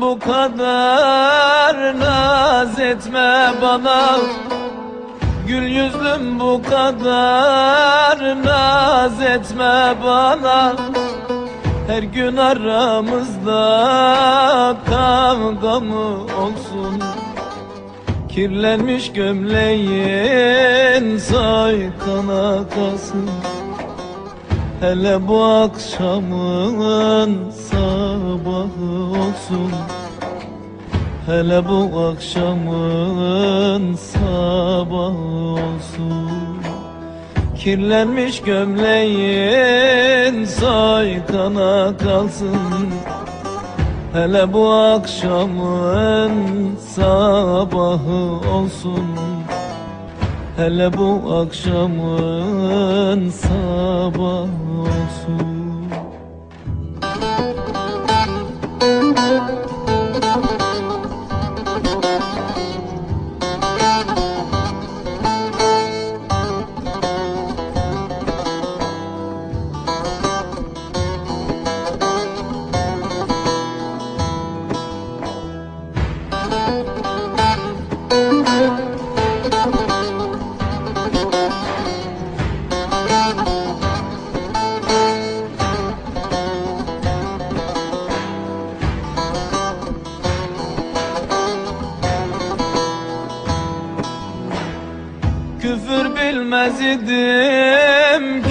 bu kadar naz etme bana. Gül yüzlüm bu kadar naz etme bana. Her gün aramızda kavga mı olsun? Kirlenmiş gömleğin saykana kalsın Hele bu akşamın sabahı olsun. Hele bu akşamın sabahı olsun. Kirlenmiş gömleğin saykana kalsın. Hele bu akşamın sabahı olsun Hele bu akşamın sabahı olsun Küfür bilmez idim